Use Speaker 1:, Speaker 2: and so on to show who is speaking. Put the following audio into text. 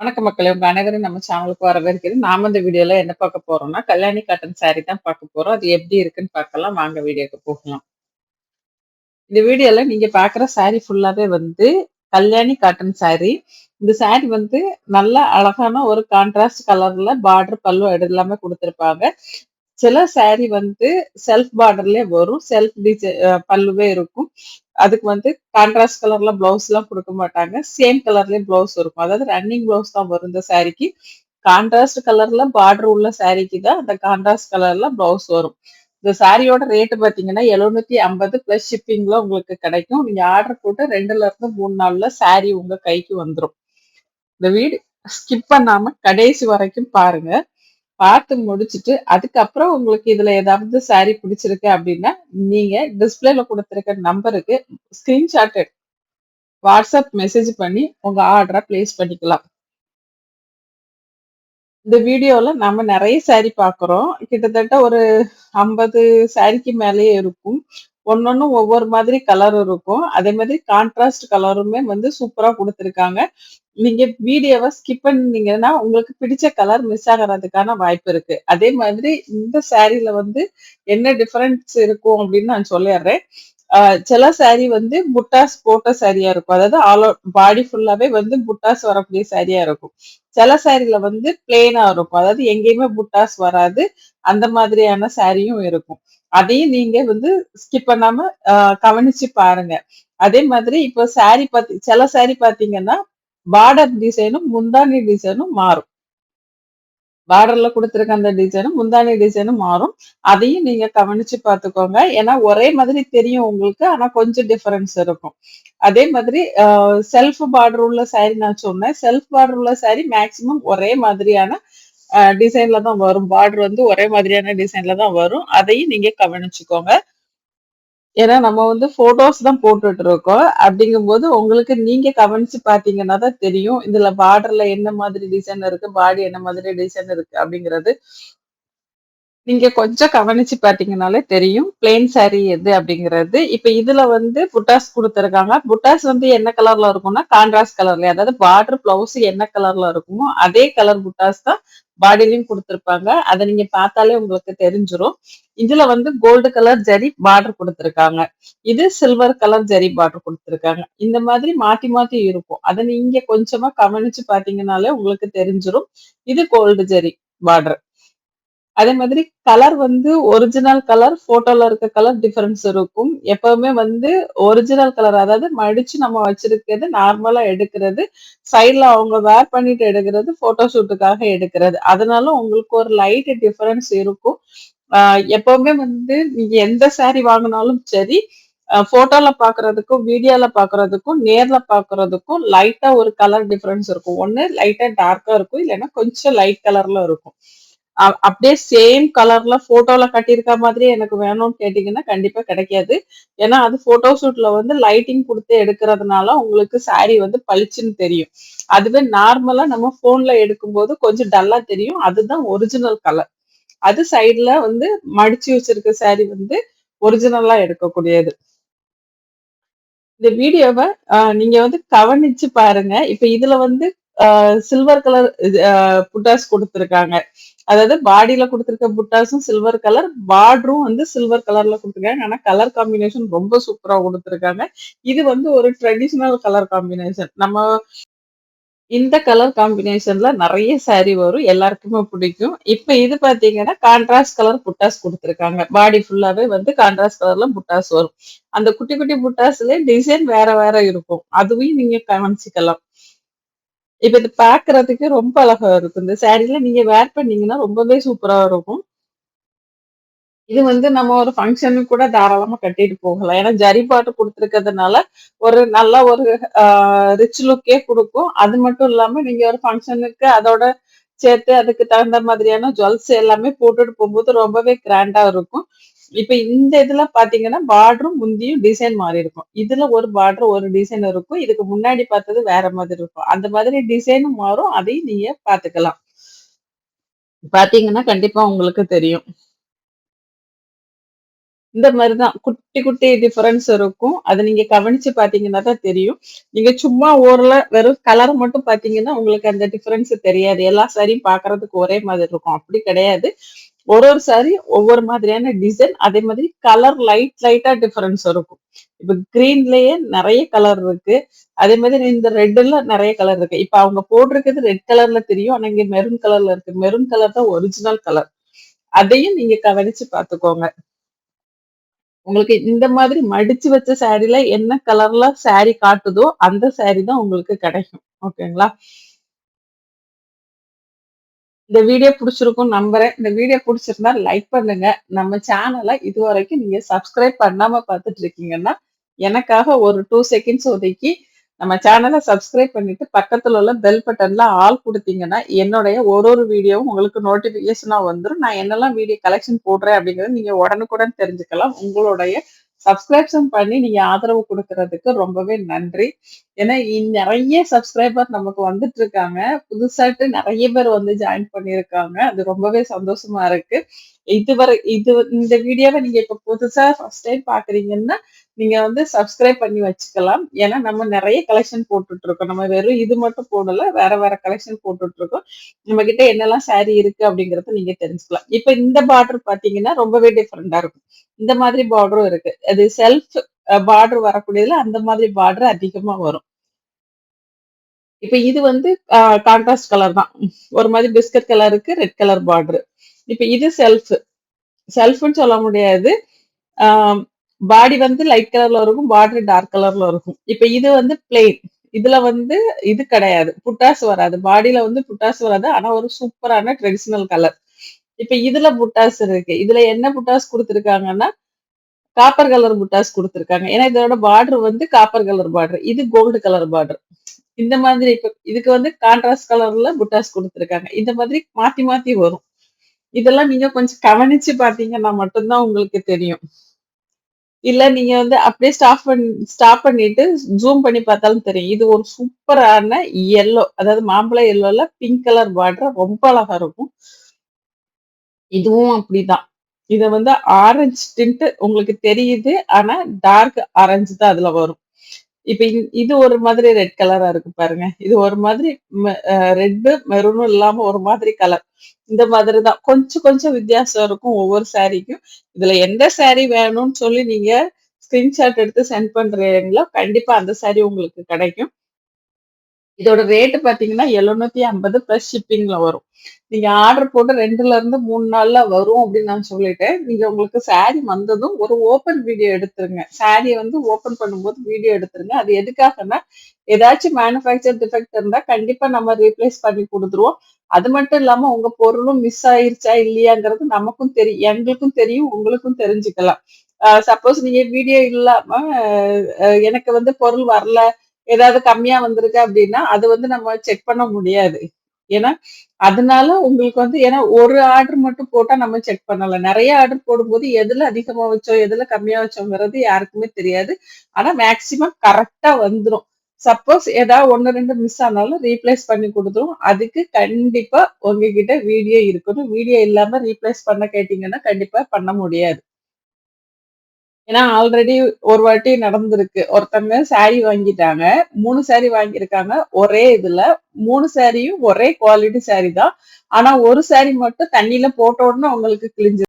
Speaker 1: வணக்கம் மக்களே! உங்க அனைவரும் நம்ம சேனலுக்கு வரவேற்கிறது நாம இந்த வீடியோல என்ன பார்க்க போறோம்னா, கல்யாணி காட்டன் சாரி தான் பார்க்க போறோம். அது எப்படி இருக்குன்னு பார்க்கலாம். வாங்க வீடியோக்கு போகலாம். இந்த வீடியோல நீங்க பாக்குற சாரி ஃபுல்லாவே வந்து கல்யாணி காட்டன் சாரி. இந்த சாரி வந்து நல்ல அழகான ஒரு கான்ட்ராஸ்ட் கலர்ல பார்டர், பல்லு எல்லாமே குடுத்திருப்பாங்க. சில சாரி வந்து செல்ஃப் பார்டர்லயே வரும். செல்ஃப் டிசை பல்லுவே இருக்கும். அதுக்கு வந்து கான்ட்ராஸ்ட் கலர்ல ப்ளவுஸ்லாம் கொடுக்க மாட்டாங்க. சேம் கலர்லயே ப்ளவுஸ் இருக்கும். அதாவது ரன்னிங் ப்ளவுஸ் தான் வரும் இந்த சாரிக்கு. கான்ட்ராஸ்ட் கலர்ல பார்டர் உள்ள சாரிக்கு தான் அந்த கான்ட்ராஸ்ட் கலர்ல ப்ளவுஸ் வரும். இந்த சாரியோட ரேட்டு பார்த்தீங்கன்னா, 750 பிளஸ் ஷிப்பிங்ல உங்களுக்கு கிடைக்கும். நீங்க ஆர்டர் போட்டு 2லருந்து 3 நாள்ல சாரி உங்க கைக்கு வந்துடும் இந்த வீடு ஸ்கிப் பண்ணாம கடைசி வரைக்கும் பாருங்க. பார்த்து முடிச்சுட்டு, அதுக்கப்புறம் உங்களுக்கு இதுல ஏதாவது சாரி பிடிச்சிருக்கு அப்படின்னா, நீங்க டிஸ்பிளேல கொடுத்துருக்க நம்பருக்கு ஸ்கிரீன்ஷாட் எடுத்து வாட்ஸ்அப் மெசேஜ் பண்ணி உங்க ஆர்டரை பிளேஸ் பண்ணிக்கலாம். இந்த வீடியோல நம்ம நிறைய சாரி பார்க்குறோம். கிட்டத்தட்ட ஒரு 50 சாரிக்கு மேலேயே இருக்கும். ஒண்ணொண்ணும் ஒவ்வொரு மாதிரி கலர் இருக்கும். அதே மாதிரி கான்ட்ராஸ்ட் கலருமே வந்து சூப்பரா கொடுத்துருக்காங்க நீங்க வீடியோவை ஸ்கிப் பண்ணீங்கன்னா, உங்களுக்கு பிடிச்ச கலர் மிஸ் ஆகிறதுக்கான வாய்ப்பு இருக்கு. அதே மாதிரி இந்த சாரீல வந்து என்ன டிஃபரன்ஸ் இருக்கும் அப்படின்னு நான் சொல்லிடுறேன் சில சாரி வந்து புட்டாஸ் போட்ட சாரியா இருக்கும். அதாவது ஆல் பாடி ஃபுல்லாவே வந்து புட்டாஸ் வரக்கூடிய சாரியா இருக்கும். சில சாரியில வந்து பிளெயினா இருக்கும். அதாவது எங்கேயுமே புட்டாஸ் வராது. அந்த மாதிரியான சாரியும் இருக்கும். அதையும் நீங்க வந்து ஸ்கிப் பண்ணாம கவனிச்சு பாருங்க. அதே மாதிரி இப்போ சாரி பாத்தி சில சாரி பார்த்தீங்கன்னா, பார்டர் டிசைனும், முந்தானி டிசைனும் மாறும். பார்டர்ல குடுத்திருக்க அந்த டிசைனும், முந்தானி டிசைனும் மாறும். அதையும் நீங்க கவனிச்சு பார்த்துக்கோங்க. ஏன்னா ஒரே மாதிரி தெரியும் உங்களுக்கு. ஆனா கொஞ்சம் டிஃபரன்ஸ் இருக்கும். அதே மாதிரி செல்ஃப் பார்டர் உள்ள சாரி நான் சொன்னேன். செல்ஃப் பார்டர் உள்ள சாரி மேக்ஸிமம் ஒரே மாதிரியான டிசைன்ல தான் வரும். பார்டர் வந்து ஒரே மாதிரியான டிசைன்ல தான் வரும். அதையும் நீங்க கவனிச்சுக்கோங்க. ஏன்னா நம்ம வந்து போட்டோஸ் தான் போட்டுட்டு இருக்கோம். அப்படிங்கும்போது உங்களுக்கு நீங்க கவனிச்சு பாத்தீங்கன்னா தான் தெரியும். இதுல பார்டர்ல என்ன மாதிரி டிசைன் இருக்கு, பாடி என்ன மாதிரி டிசைன் இருக்கு அப்படிங்கிறது. நீங்க கொஞ்சம் கவனிச்சு பாத்தீங்கன்னாலே தெரியும். பிளெயின் சாரி எது அப்படிங்கிறது. இப்ப இதுல வந்து புட்டாஸ் கொடுத்துருக்காங்க புட்டாஸ் வந்து என்ன கலர்ல இருக்கும்னா, கான்ட்ராஸ்ட் கலர்ல அதாவது பார்டர், பிளவுஸ் என்ன கலர்ல இருக்குமோ, அதே கலர் புட்டாஸ் தான் பாடிலையும் கொடுத்துருப்பாங்க அத நீங்க பார்த்தாலே உங்களுக்கு தெரிஞ்சிரும். இதுல வந்து கோல்டு கலர் ஜரி பார்டர் கொடுத்துருக்காங்க இது சில்வர் கலர் ஜரி பார்டர் கொடுத்துருக்காங்க இந்த மாதிரி மாத்தி மாத்தி இருக்கும். அத நீங்க கொஞ்சமா கவனிச்சு பாத்தீங்கன்னாலே உங்களுக்கு தெரிஞ்சிடும் இது கோல்டு ஜரி பார்டர். அதே மாதிரி கலர் வந்து ஒரிஜினல் கலர், போட்டோல இருக்க கலர் டிஃபரன்ஸ் இருக்கும். எப்பவுமே வந்து ஒரிஜினல் கலர் அதாவது மடிச்சு நம்ம வச்சிருக்கிறது நார்மலா எடுக்கிறது. சைட்ல அவங்க வேர் பண்ணிட்டு எடுக்கிறது ஃபோட்டோ ஷூட்டுக்காக எடுக்கிறது. அதனால உங்களுக்கு ஒரு லைட் டிஃபரன்ஸ் இருக்கும். எப்பவுமே வந்து நீங்க எந்த சாரி வாங்கினாலும் சரி, போட்டோல பாக்குறதுக்கும் வீடியோல பாக்குறதுக்கும் நேர்ல பாக்குறதுக்கும் லைட்டா ஒரு கலர் டிஃபரன்ஸ் இருக்கும். ஒன்னு லைட்டா டார்க்கா இருக்கும். இல்லைன்னா கொஞ்சம் லைட் கலர்ல இருக்கும். அப்படியே சேம் கலர்ல போட்டோல கட்டியிருக்க மாதிரியே எனக்கு வேணும்னு கேட்டீங்கன்னா, கண்டிப்பா கிடைக்காது. ஏன்னா அது ஃபோட்டோ ஷூட்ல வந்து லைட்டிங் குடுத்து எடுக்கிறதுனால உங்களுக்கு சாரி வந்து பளிச்சுன்னு தெரியும். அதுவே நார்மலா நம்ம போன்ல எடுக்கும்போது கொஞ்சம் டல்லா தெரியும். அதுதான் ஒரிஜினல் கலர். அது சைடுல வந்து மடிச்சு வச்சிருக்க சாரி வந்து ஒரிஜினலா எடுக்கக்கூடியது. இந்த வீடியோவ நீங்க வந்து கவனிச்சு பாருங்க. இப்ப இதுல வந்து சில்வர் கலர் இது புட்டாஸ் கொடுத்துருக்காங்க அதாவது பாடியில கொடுத்துருக்க புட்டாஸும் சில்வர் கலர், பார்டரும் வந்து சில்வர் கலர்ல கொடுத்துருக்காங்க ஆனா கலர் காம்பினேஷன் ரொம்ப சூப்பரா கொடுத்துருக்காங்க இது வந்து ஒரு ட்ரெடிஷ்னல் கலர் காம்பினேஷன். நம்ம இந்த கலர் காம்பினேஷன்ல நிறைய சாரி வரும். எல்லாருக்குமே பிடிக்கும். இப்ப இது பார்த்தீங்கன்னா, கான்ட்ராஸ்ட் கலர் புட்டாஸ் கொடுத்துருக்காங்க பாடி ஃபுல்லாவே வந்து கான்ட்ராஸ்ட் கலர்ல புட்டாஸ் வரும். அந்த குட்டி குட்டி புட்டாஸ்ல டிசைன் வேற வேற இருக்கும். அதுவும் நீங்க கவனிச்சுக்கலாம். இப்ப இது பாக்குறதுக்கு ரொம்ப அழகா இருக்கும். இந்த சாரீல நீங்க வேர் பண்ணீங்கன்னா ரொம்பவே சூப்பரா இருக்கும். இது வந்து நம்ம ஒரு ஃபங்க்ஷனுக்கு கூட தாராளமா கட்டிட்டு போகலாம். ஏன்னா ஜரி பாட்டு கொடுத்துருக்கிறதுனால ஒரு நல்ல ஒரு ரிச் லுக்கே குடுக்கும். அது மட்டும் இல்லாம நீங்க ஒரு ஃபங்க்ஷனுக்கு அதோட சேர்த்து அதுக்கு தகுந்த மாதிரியான ஜுவல்ஸ் எல்லாமே போட்டுட்டு போகும்போது ரொம்பவே கிராண்டா இருக்கும். இப்ப இந்த இதுல பாத்தீங்கன்னா பார்டரும் முந்தியும் டிசைன் மாறி இருக்கும். இதுல ஒரு பார்டர், ஒரு டிசைன் இருக்கும். இதுக்கு முன்னாடி பார்த்தது வேற மாதிரி இருக்கும். அந்த மாதிரி டிசைனும் மாறும். அதையும் நீங்க பாத்துக்கலாம் பாத்தீங்கன்னா கண்டிப்பா உங்களுக்கு தெரியும். இந்த மாதிரிதான் தான் குட்டி, குட்டி டிஃபரன்ஸ் இருக்கும். அத நீங்க கவனிச்சு பாத்தீங்கன்னா தான் தெரியும். நீங்க சும்மா ஓரல வெறும் கலர் மட்டும் பாத்தீங்கன்னா உங்களுக்கு அந்த டிஃபரன்ஸ் தெரியாது. எல்லா சாரியும் பாக்குறதுக்கு ஒரே மாதிரி இருக்கும். அப்படி கிடையாது. ஒரு ஒரு சாரி ஒவ்வொரு மாதிரியான டிசைன். அதே மாதிரி கலர் லைட் லைட்டா டிஃபரன்ஸ் இருக்கும். இப்ப கிரீன்லயே நிறைய கலர் இருக்கு. அதே மாதிரி இந்த ரெட்ல நிறைய கலர் இருக்கு. இப்ப அவங்க போட்டிருக்கிறது ரெட் கலர்ல தெரியும். ஆனா இங்க மெரூன் கலர்ல இருக்கு. மெரூன் கலர் தான் ஒரிஜினல் கலர். அதையும் நீங்க கவனிச்சு பாத்துக்கோங்க உங்களுக்கு இந்த மாதிரி மடிச்சு வச்ச சாரில என்ன கலர்ல சாரி காட்டுதோ, அந்த சாரி தான் உங்களுக்கு கிடைக்கும். ஓகேங்களா? இந்த வீடியோ பிடிச்சிருக்கும் நம்புறேன். இந்த வீடியோ புடிச்சிருந்தா லைக் பண்ணுங்க. நம்ம சேனல்ல இது வரைக்கும் நீங்க சப்ஸ்கிரைப் பண்ணாம பார்த்துட்டு இருக்கீங்கன்னா, எனக்காக ஒரு டூ செகண்ட்ஸ் ஒதுக்கி நம்ம சேனலை சப்ஸ்கிரைப் பண்ணிட்டு பக்கத்துல உள்ள பெல் பட்டன்ல ஆல் கொடுத்தீங்கன்னா என்னுடைய ஒரு ஒரு வீடியோவும் உங்களுக்கு நோட்டிஃபிகேஷனாக வந்துடும் நான் என்னெல்லாம் வீடியோ கலெக்ஷன் போடுறேன் அப்படிங்கிறத நீங்க உடனுக்குடன் தெரிஞ்சுக்கலாம். உங்களுடைய சப்ஸ்கிரிப்ஷன் பண்ணி நீங்க ஆதரவு கொடுக்கறதுக்கு ரொம்பவே நன்றி. ஏன்னா நிறைய சப்ஸ்கிரைபர் நமக்கு வந்துட்டு இருக்காங்க. புதுசாட்டு நிறைய பேர் வந்து ஜாயின் பண்ணியிருக்காங்க. அது ரொம்பவே சந்தோஷமா இருக்கு. இதுவரை இது இந்த வீடியோவை நீங்க இப்ப புதுசா ஃபர்ஸ்ட் டைம் பார்க்குறீங்கன்னா, நீங்க வந்து சப்ஸ்கிரைப் பண்ணி வச்சுக்கலாம். ஏன்னா நம்ம நிறைய கலெக்ஷன் போட்டுட்டு இருக்கோம். நம்ம வெறும் இது மட்டும் போடல. வேற வேற கலெக்ஷன் போட்டுட்டு இருக்கோம். நம்ம கிட்ட என்னெல்லாம் சாரி இருக்கு அப்படிங்கறத நீங்க தெரிஞ்சுக்கலாம். இப்ப இந்த பார்டர் பாத்தீங்கன்னா ரொம்பவே டிஃப்ரெண்டா இருக்கும். இந்த மாதிரி பார்டரும் இருக்கு. அது செல்ஃப் பார்டர் வரக்கூடியதுல அந்த மாதிரி பார்டர் அதிகமா வரும். இப்ப இது வந்து கான்ட்ராஸ்ட் கலர் தான். ஒரு மாதிரி பிஸ்கட் கலருக்கு ரெட் கலர் பார்டர். இப்ப இது செல்ஃப். செல்ஃப்னு சொல்ல முடியாது. பாடி வந்து லைட் கலர்ல இருக்கும். பார்டர் டார்க் கலர்ல இருக்கும். இப்ப இது வந்து பிளெயின். இதுல வந்து இது கிடையாது. புட்டாஸ் வராது. பாடியில வந்து புட்டாஸ் வராது. ஆனா ஒரு சூப்பரான ட்ரெடிஷனல் கலர். இப்ப இதுல புட்டாஸ் இருக்கு. இதுல என்ன புட்டாஸ் குடுத்துருக்காங்கன்னா, காப்பர் கலர் புட்டாஸ் குடுத்துருக்காங்க. ஏன்னா இதோட பார்டர் வந்து காப்பர் கலர் பார்டர். இது கோல்டு கலர் பார்டர். இந்த மாதிரி இப்ப இதுக்கு வந்து கான்ட்ராஸ்ட் கலர்ல புட்டாஸ் குடுத்துருக்காங்க. இந்த மாதிரி மாத்தி மாத்தி வரும். இதெல்லாம் நீங்க கொஞ்சம் கவனிச்சு பாத்தீங்கன்னா மட்டும் தான் உங்களுக்கு தெரியும். இல்ல நீங்க வந்து அப்படியே ஸ்டாப் பண் ஸ்டாப் பண்ணிட்டு ஜூம் பண்ணி பார்த்தாலும் தெரியும். இது ஒரு சூப்பரான எல்லோ அதாவது மாம்பழ எல்லோல பிங்க் கலர் பார்டர் ரொம்ப அழகா இருக்கும். இதுவும் அப்படிதான். இத வந்து ஆரஞ்சு டிண்ட் உங்களுக்கு தெரியுது. ஆனா டார்க் ஆரஞ்சு தான் அதுல வரும். இப்ப இது ஒரு மாதிரி ரெட் கலரா இருக்கு பாருங்க. இது ஒரு மாதிரி ரெட்டு, மெரூனும் இல்லாம ஒரு மாதிரி கலர். இந்த மாதிரி தான். கொஞ்சம் கொஞ்சம் வித்தியாசம் இருக்கும் ஒவ்வொரு சாரிக்கும். இதுல எந்த சாரி வேணும்னு சொல்லி நீங்க ஸ்கிரீன்ஷாட் எடுத்து சென்ட் பண்றீங்களோ, கண்டிப்பா அந்த சாரி உங்களுக்கு கிடைக்கும். இதோட ரேட்டு பார்த்தீங்கன்னா, 750 பிளஸ் ஷிப்பிங்ல வரும். நீங்க ஆர்டர் போட்டு ரெண்டுல இருந்து மூணு நாள்ல வரும் அப்படின்னு நான் சொல்லிட்டேன். நீங்க உங்களுக்கு சாரி வந்ததும் ஒரு ஓப்பன் வீடியோ எடுத்துருங்க. சாரியை வந்து ஓப்பன் பண்ணும்போது வீடியோ எடுத்துருங்க. அது எதுக்காகன்னா, ஏதாச்சும் மேனுஃபேக்சர் டிஃபெக்ட் இருந்தா கண்டிப்பா நம்ம ரீப்ளேஸ் பண்ணி கொடுத்துருவோம் அது மட்டும் இல்லாம உங்க பொருளும் மிஸ் ஆயிருச்சா இல்லையாங்கிறது நமக்கும் தெரியும். எங்களுக்கும் தெரியும். உங்களுக்கும் தெரிஞ்சுக்கலாம். சப்போஸ் நீங்க வீடியோ இல்லாம எனக்கு வந்து பொருள் வரல, ஏதாவது கம்மியா வந்திருக்கு அப்படின்னா, அது வந்து நம்ம செக் பண்ண முடியாது. ஏன்னா, அதனால உங்களுக்கு வந்து ஏன்னா ஒரு ஆர்டர் மட்டும் போட்டா நம்ம செக் பண்ணல. நிறைய ஆர்டர் போடும்போது எதுல அதிகமா வச்சோம், எதுல கம்மியா வச்சோங்கிறது யாருக்குமே தெரியாது. ஆனா மேக்சிமம் கரெக்டா வந்துடும் சப்போஸ் ஏதாவது 1, 2 மிஸ் ஆனாலும் ரீப்ளேஸ் பண்ணி கொடுத்துரும் அதுக்கு கண்டிப்பா உங்ககிட்ட வீடியோ இருக்கணும். வீடியோ இல்லாம ரீப்ளேஸ் பண்ண கேட்டீங்கன்னா, கண்டிப்பா பண்ண முடியாது. ஏன்னா ஆல்ரெடி ஒரு வாட்டி நடந்திருக்கு. ஒருத்தவங்க சாரி வாங்கிட்டாங்க. மூணு சாரி வாங்கியிருக்காங்க. ஒரே இதுல மூணு சாரியும் ஒரே குவாலிட்டி சாரி தான். ஆனா ஒரு சாரி மட்டும் தண்ணியில போட்ட உடனே அவங்களுக்கு கிழிஞ்சு